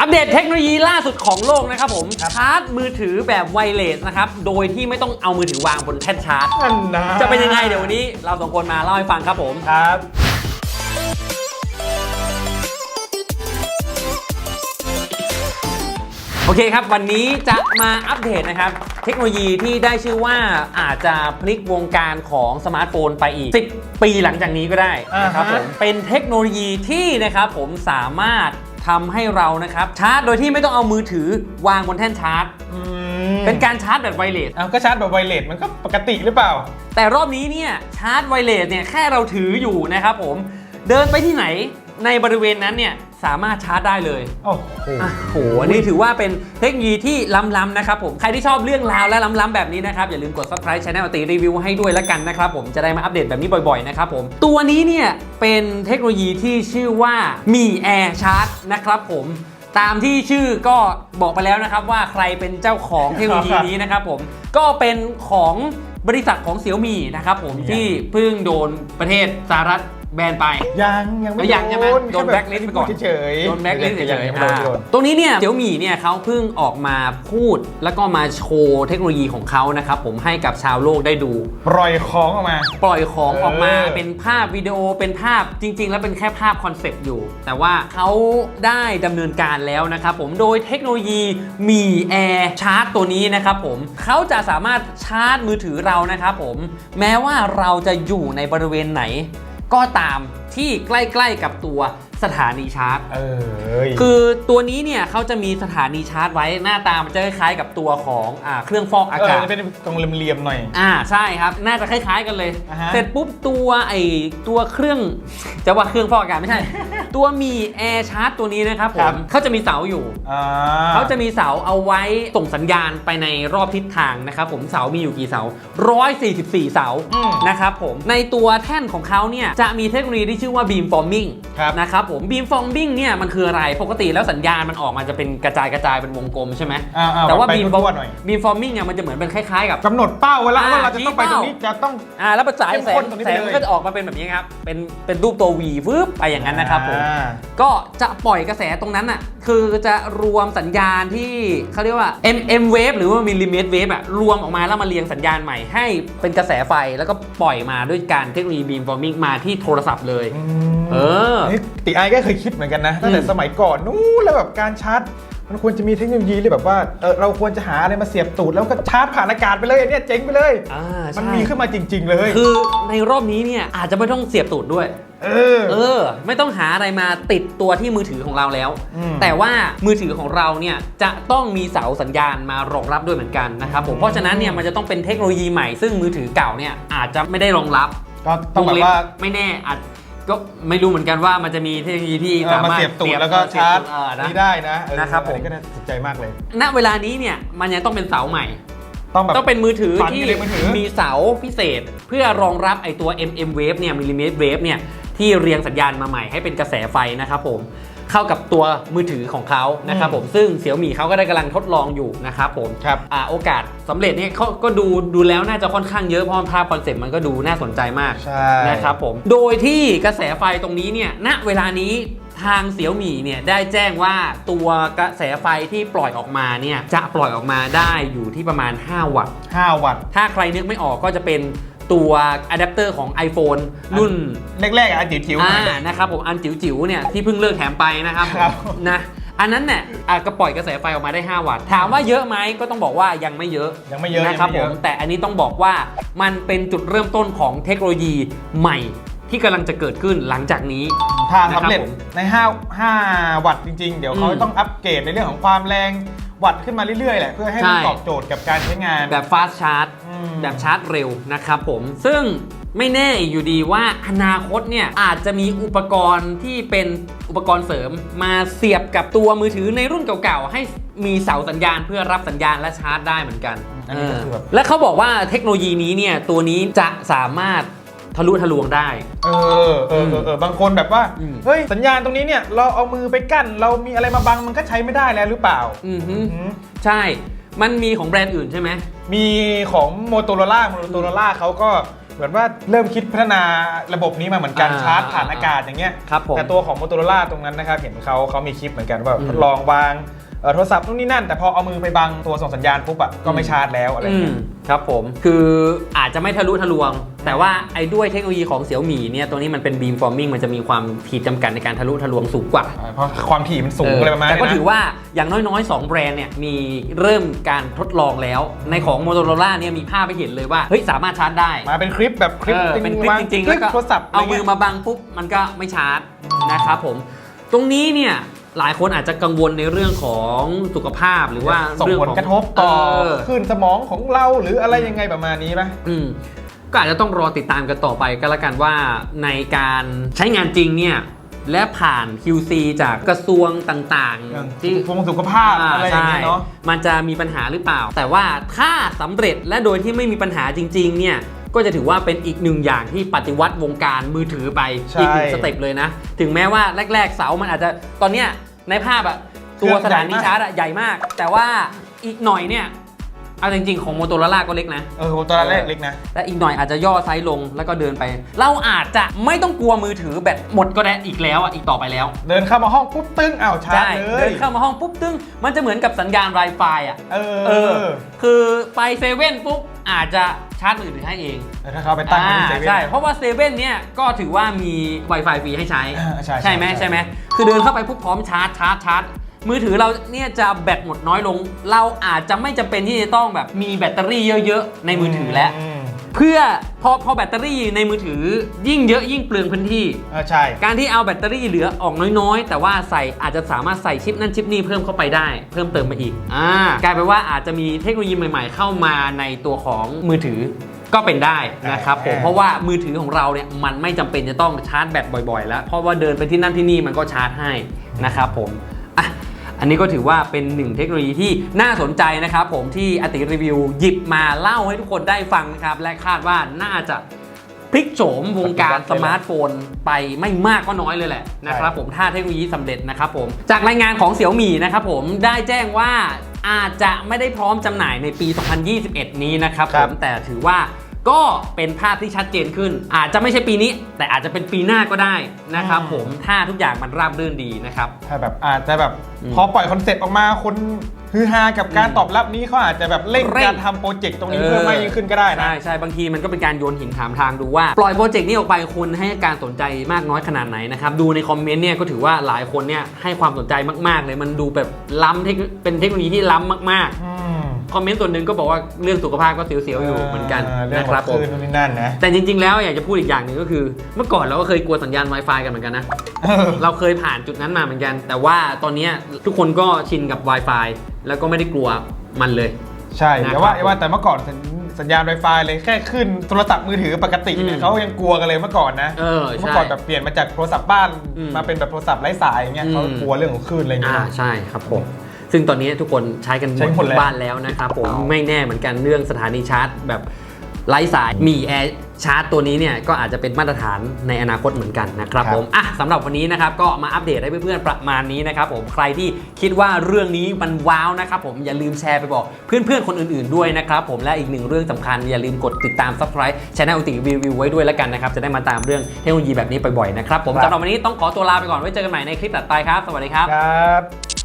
อัปเดตเทคโนโลยีล่าสุดของโลกนะครับผมชาร์จมือถือแบบไวเลสนะครับโดยที่ไม่ต้องเอามือถือวางบนแท่นชาร์จ นั่นนะจะเป็นยังไงเดี๋ยววันนี้เราสองคนมาเล่าให้ฟังครับผม ครับ โอเคครับ วันนี้จะมาอัปเดตนะครับ เทคโนโลยีที่ได้ชื่อว่าอาจจะพลิกวงการของสมาร์ทโฟนไปอีก 10 ปีหลังจากนี้ก็ได้นะครับอ่าผฮะมเป็นเทคโนโลยีที่นะครับผมสามารถ ทำให้เรานะครับชาร์จโดยที่ไม่ต้องเอามือถือวางบนแท่นชาร์จ อืมเป็นการชาร์จแบบไวเลส เอาก็ชาร์จแบบไวเลสมันก็ปกติหรือเปล่า แต่รอบนี้เนี่ยชาร์จไวเลสเนี่ยแค่เราถืออยู่นะครับผมเดินไปที่ไหนในบริเวณนั้นเนี่ย สามารถชาร์จได้เลย โอ้โหอะโหนี่ถือว่าเป็นเทคโนโลยีที่ล้ำๆนะครับผม ใครที่ชอบเรื่องราวและล้ำๆแบบนี้นะครับ อย่าลืมกด subscribe channel ตีรีวิวให้ด้วยละกันนะครับผม จะได้มาอัปเดตแบบนี้บ่อยๆนะครับผม ตัวนี้เนี่ยเป็นเทคโนโลยีที่ชื่อว่ามี Air Charge นะครับผม ตามที่ชื่อก็บอกไปแล้วนะครับว่าใครเป็นเจ้าของเทคโนโลยีนี้นะครับผม ก็เป็นของบริษัทของเสี่ยวมีนะครับผม ที่เพิ่งโดนประเทศสหรัฐ แบนไป ยังยังไม่ยังใช่ไหมโดนค่แบล็คลิสต์ไปก่อน เฉยๆโดนแบล็คลิสต์เฉยยังๆไม่โดนอ่าโดน ตรงนี้เนี่ยเสี่ยวหมี่เนี่ยเขาเพิ่งออกมาพูดแล้วก็มาโชว์เทคโนโลยีของเขานะครับผมให้กับชาวโลกได้ดู ปล่อยของออกมา ปล่อยของออกมาเออ เป็นภาพวิดีโอเป็นภาพจริง ๆ แล้วเป็นแค่ภาพคอนเซปต์อยู่ แต่ว่าเขาได้ดำเนินการแล้วนะครับผมโดยเทคโนโลยีมีแอร์ชาร์จตัวนี้นะครับผมเขาจะสามารถชาร์จมือถือเรานะครับผมแม้ว่าเราจะอยู่ในบริเวณไหน ก็ตามที่ใกล้ๆกับตัวสถานีชาร์จ เอ้ยคือตัวนี้เนี่ยเขาจะมีสถานีชาร์จไว้หน้าตามันจะคล้ายๆกับตัวของอ่าเครื่องฟอกอาเออกาศจะเป็นตรงเหลี่ยมๆหน่อย อ่าใช่ครับ น่าจะคล้ายๆกันเลยอ่าฮะเสร็จปุ๊บตัวไอตัวเครื่องจะว่าเครื่องฟอกอากาศไม่ใช่ ตัวมีแอร์ชาร์จตัวนี้นะครับผมเขาจะมีเสาอยู่ อ่า เขาจะมีเสาเอาไว้ส่งสัญญาณไปในรอบทิศทางนะครับผมเสามีอยู่กี่เสา 144 เสาอืมนะครับผมในตัวแท่นของเขาเนี่ยจะมีเทคโนโลยีที่ชื่อว่า beam forming ครับนะครับผม beam forming เนี่ยมันคืออะไรปกติแล้วสัญญาณมันออกมาจะเป็นกระจายกระจายเป็นวงกลมใช่ไหมอ่าๆแต่ว่า ไป beam ทั่วๆหน่อย beam forming เนี่ยมันจะเหมือนเป็นคล้ายๆกับ กำหนดเป้าไว้แล้วอ่าว่าเราจะต้องไปตรงนี้ชี้เป้าจะต้อง อ่าแล้วประสายแสเข้มข้งนตรงนี้แสไปงเลยก็จะออกมาเป็นแบบนี้ครับ เป็นเป็นรูปตัว V วืบไปอย่างนั้นนะครับผมอ่าก็จะปล่อยกระแสตรงนั้นอะคือจะรวมสัญญาณที่เขาเรียกว่า M M wave หรือว่า millimeter wave อะรวมออกมาแล้วมาเรียงสัญญาณใหม่ให้เป็นกระแสไฟแล้วก็ปล่อยมาด้วยการเทคโนโลยี beam forming มาที่โทรศัพท์เลย เออ นี่ติไอก็เคยคิดเหมือนกันนะ ตั้งแต่อืมสมัยก่อนนู้นแล้วแบบการชาร์จ มันควรจะมีเทคโนโลยีเลยแบบว่าเออเราควรจะหาอะไรมาเสียบตูดแล้วก็ชาร์จผ่านอากาศไปเลยอันเนี้ยเจ๋งไปเลย อ่ามันใช่มีขึ้นมาจริง ๆ เลย คือในรอบนี้เนี่ยอาจจะไม่ต้องเสียบตูดด้วย เออ เออ ไม่ต้องหาอะไรมาติดตัวที่มือถือของเราแล้ว อืม แต่ว่ามือถือของเราเนี่ยจะต้องมีเสาสัญญาณมารองรับด้วยเหมือนกันนะครับผมอืมเพราะฉะนั้นเนี่ยมันจะต้องเป็นเทคโนโลยีใหม่ซึ่งมือถือเก่าเนี่ยอาจจะไม่ได้รองรับก็ต้องแบบว่าไม่แน่อาจ ก็ไม่รู้เหมือนกันว่ามันจะมีเทคโนโลยีที่เออสามามารถเสียบตูดเสียบแล้วก็เสียบชาร์จเออนะ นี่ได้นะเออนะครับผม อัก็น่าสนใจมากเลย ณเวลานี้เนี่ยมันยังต้องเป็นเสาใหม่ ต้องแบบ ต้องเป็นมือถือฝันที่อยู่ในมือถือ มีเสาพิเศษ เพื่อรองรับไอตัว MM wave เนี่ย millimeter wave เนี่ยที่เรียงสัญญาณมาใหม่ให้เป็นกระแสไฟนะครับผม เข้ากับตัวมือถือของเขานะครับผมซึ่งเสี่ยวมี่เขาก็ได้กำลังทดลองอยู่นะครับผมครับอ่าโอกาสสำเร็จเนี่ยเขาก็ดูดูแล้วน่าจะค่อนข้างเยอะเพราะภาพคอนเซ็ปต์มันก็ดูน่าสนใจมากใช่ นะครับผมโดยที่กระแสไฟตรงนี้เนี่ยณเวลานี้ทางเสี่ยวหมี่เนี่ยได้แจ้งว่าตัวกระแสไฟที่ปล่อยออกมาเนี่ยจะปล่อยออกมาได้อยู่ที่ประมาณ 5 วัตต์ 5 วัตต์ ถ้าใครนึกไม่ออกก็จะเป็น ตัวอะแดปเตอร์ของ iPhone รุ่นแรกๆอะจิ๋วๆหอ่าน่อย นะครับผมอันจิ๋วๆเนี่ยที่เพิ่งเลิกแถมไปนะครับครับนะอันนั้นเนี่ยอะก็ปล่อยกระแสไฟออกมาได้ 5 วัตต์ถามว่าเยอะไหมก็ต้องบอกว่ายังไม่เยอะยังไม่เยอะนะครับยังผไม่มเยอะ แต่อันนี้ต้องบอกว่ามันเป็นจุดเริ่มต้นของเทคโนโลยีใหม่ที่กำลังจะเกิดขึ้นหลังจากนี้ ถ้าสำเร็จนะครับผมใน5 5วัตต์จริง ๆ เดี๋ยวเขาอืมต้องอัปเกรดในเรื่องของความแรงวัตต์ขึ้นมาเรื่อยๆแหละเพื่อให้มันใช่ ตอบโจทย์กับการใช้งาน แบบ fast charge อืม แบบชาร์จเร็วนะครับผม ซึ่งไม่แน่อีกอยู่ดีว่าอนาคตเนี่ยอาจจะมีอุปกรณ์ที่เป็นอุปกรณ์เสริมมาเสียบกับตัวมือถือในรุ่นเก่าๆ ให้มีเสาสัญญาณเพื่อรับสัญญาณและชาร์จได้เหมือนกันอันนี้ก็คือแบบ และเขาบอกว่าเทคโนโลยีนี้เนี่ยตัวนี้จะสามารถทะลุทะลวงได้ เออเออเออเออบางคนแบบว่า อืม เฮ้ย สัญญาณตรงนี้เนี่ย เราเอามือไปกั้น เรามีอะไรมาบังมันก็ใช้ไม่ได้แล้วหรือเปล่าอือฮึอือหือใช่ มันมีของแบรนด์อื่นใช่ไหม มีของโมโตโรล่าโมโตโรล่าเขาก็เหมือนว่าเริ่มคิดพัฒนาระบบนี้มาเหมือนกันอ่าชาร์จผ่านอากาศอย่างเงี้ย ครับผมแต่ตัวของ Motorola ตรงนั้นนะครับ เห็นเขาเขามีคลิปเหมือนกันว่าอืมทดลองวางเอ่อ โทรศัพท์นู่นนี่นั่น แต่พอเอามือไปบังตัวส่งสัญญาณปุ๊บอะก็ไม่ชาร์จแล้วอะไรอืเงี้มย ครับผมคืออาจจะไม่ทะลุทะลวง แต่ว่าไอ้ด้วยเทคโนโลยีของเสี่ยวหมี่เนี่ยตัวนี้มันเป็นบีมฟอร์มิงมันจะมีความขีดจำกัดในการทะลุทะลวงสูงกว่าเพราะความถี่มันสูงเอออะไรประมาณแต่นี้ก็นะถือว่าอย่างน้อยๆ 2 แบรนด์เนี่ยมีเริ่มการทดลองแล้ว ในของ Motorola เนี่ยมีภาพไปเห็นเลยว่าเฮ้ยสามารถชาร์จได้ มาเป็นคลิปแบบคลิปเออจริงเป็นคลิปวางจริงๆคลิแล้วก็ปโทรศัพท์เอาะไรมืงี้อยมาบังปุ๊บ มันก็ไม่ชาร์จนะครับผม ตรงนี้เนี่ย หลายคนอาจจะกังวลในเรื่องของสุขภาพหรือว่าส่งเรื่องผขลองกระทบต่อเคลื่นสมองของเราหรืออะไรยังไงประมาณนี้ไหม อืมก็อาจจะต้องรอติดตามกันต่อไปก็แล้วกันว่าในการใช้งานจริงเนี่ย และผ่าน QC จากกระทรวงต่างอย่างๆ ที่พวงสุขภาพอะไรอย่างเงี้ยเนาะใช่มันจะมีปัญหาหรือเปล่า แต่ว่าถ้าสำเร็จและโดยที่ไม่มีปัญหาจริง ๆ เนี่ย ก็จะถือว่าเป็นอีกหนึ่งอย่างที่ปฏิวัติวงการมือถือไปใช่อีกหนึ่งสเต็ปเลยนะ ถึงแม้ว่าแรก ๆ เสามันอาจจะตอนเนี้ยในภาพอะตัวสถานีชาร์จอะใหญ่มาก แต่ว่าอีกหน่อยเนี่ยเอาจริงๆ ของโมโตโรล่าก็เล็กนะ เออผมตอนแรกเล็กนะ และอีกหน่อยอาจจะย่อไซส์ลงแล้วก็เดินไป เราอาจจะไม่ต้องกลัวมือถือแบตหมดก็ได้อีกแล้วอะอีกต่อไปแล้ว เดินเข้ามาห้องปุ๊บตึ้งอ้าวชาร์จใช่เลเดิยนเข้ามาห้องปุ๊บตึ้ง มันจะเหมือนกับสัญญาณ Wi-Fi อะเออเออ คือไปเซเว่นปุ๊บอาจจะ ชาร์จมือถือให้เองแต่ถ้าเขาไปตั้งไว้ในเซอ่าเว่น ใช่ เพราะว่าเซเว่นเนี่ยก็ถือว่ามี Wi-Fi ฟรีให้ใช้อ่าใช่ใช่ไหมใช่ ใช่ไหมคือเดินเข้าไปปุ๊บพร้อมชาร์จชาร์จชาร์จมือถือเราเนี่ยจะแบตหมดน้อยลง เราอาจจะไม่จำเป็นที่จะต้องแบบมีแบตเตอรี่เยอะ ๆ ในมือถือแล้วม เพื่อพอพอแบตเตอรี่ในมือถือยิ่งเยอะยิ่งเปลืองพื้นที่ เออใช่ การที่เอาแบตเตอรี่เหลือออกน้อยๆ แต่ว่าใส่อาจจะสามารถใส่ชิปนั่นชิปนี่เพิ่มเข้าไปได้ เพิ่มเติมมาอีกอ่ากลายเป็นว่าอาจจะมีเทคโนโลยีใหม่ๆ เข้ามาในตัวของมือถือก็เป็นได้นะครับผมเพราะว่ามือถือของเราเนี่ยมันไม่จำเป็นจะต้องชาร์จแบตบ่อยๆ แล้ว เพราะว่าเดินไปที่นั่นที่นี่มันก็ชาร์จให้นะครับผมอะ อันนี้ก็ถือว่าเป็นหนึ่งเทคโนโลยีที่น่าสนใจนะครับผมที่อติรีวิวหยิบมาเล่าให้ทุกคนได้ฟังนะครับและคาดว่าน่าจะพลิกโฉมวงการสมาร์ทโฟนไปไม่มากก็น้อยเลยแหละนะครับผมถ้าเทคโนโลยีสำเร็จนะครับผมจากรายงานของเสี่ยวมี่นะครับผมได้แจ้งว่าอาจจะไม่ได้พร้อมจำหน่ายในปี 2021 นี้นะครับคผรับมแต่ถือว่า ก็เป็นภาพที่ชัดเจนขึ้น อาจจะไม่ใช่ปีนี้ แต่อาจจะเป็นปีหน้าก็ได้นะครับผมถ้าทุกอย่างมันราบรื่นดีนะครับ ถ้าแบบอาจจะแบบอืมพอปล่อยคอนเซ็ปต์ออกมาคนฮือฮากับการอืมตอบรับนี้เขาอาจจะแบบเร่งเร่งการทำโปรเจกต์ตรงนี้เพิ่มมากยิ่งขึ้นก็ได้นะ ใช่ใช่บางทีมันก็เป็นการโยนหินถามทางดูว่า ปล่อยโปรเจกต์นี้ออกไปคุณให้การสนใจมากน้อยขนาดไหนนะครับ ดูในคอมเมนต์เนี่ยก็ถือว่าหลายคนเนี่ยให้ความสนใจมาก ๆ เลยมันดูแบบล้ำเทคเป็นเทคโนโลยีที่ล้ำมากอืมๆ คอมเมนต์ส่วนหนึ่งก็บอกว่าเรื่องสุขภาพก็เสียวๆอยู่เหมือนกันเรื่องนะขคอรับงผคมลื่นนู่นนี่นั่นนะแต่จริง ๆ แล้วอยากจะพูดอีกอย่างหนึ่งก็คือ เมื่อก่อนเราก็เคยกลัวสัญญาณ Wi-Fi กันเหมือนกันนะเออเราเคยผ่านจุดนั้นมาเหมือนกัน แต่ว่าตอนเนี้ยทุกคนก็ชินกับ Wi-Fi แล้วก็ไม่ได้กลัวมันเลย ใช่นะครับแต่ว่าว่าแต่เมื่อก่อนสัญสัญญาณ Wi-Fi เลยแค่ขึ้นโทรศัพท์มือถือปกติเนี่อืยมเขายังกลัวกันเลยเมื่อก่อนนะเออเมื่อใช่ก่อนแบบเปลี่ยนมาจากโทรศัพท์บ้านอืมมาเป็นแบบโทรศัพท์ไร้สายอย่างเงี้ยอืมเขากลัวเรื่องของคลื่นอะไรอย่างอ่าเงี้ยใช่ครับผม ซึ่งตอนนี้ทุกคนใช้กันหมใช้ดหมดทุแล้วกบ้านแล้วนะครับผมไม่แน่เหมือนกันเรื่องสถานีชาร์จ แบบไร้สายมีแอร์ชาร์จตัวนี้เนี่ยก็อาจจะเป็นมาตรฐานในอนาคตเหมือนกันนะครับ ผมอะสำหรับวันนี้นะครับก็มาอัปเดตให้เพื่อนๆประมาณนี้นะครับผมใครที่คิดว่าเรื่องนี้มันว้าวนะครับผมอย่าลืมแชร์ไปบอกเพื่อนๆคนอื่นๆด้วยนะครับผมและอีกหนึ่งเรื่องสำคัญอย่าลืมกดติดตาม subscribe channel ติรีวิวไว้ด้วยแล้วกันนะครับจะได้มาตามเรื่องเทคโนโลยีแบบนี้บ่อยๆนะครับผมสำหรับวันนี้ต้องขอตัวลาไปก่อนไว้เจอกันใหม่ในคลิปถัดไปครับสวัสดีครับ ครับ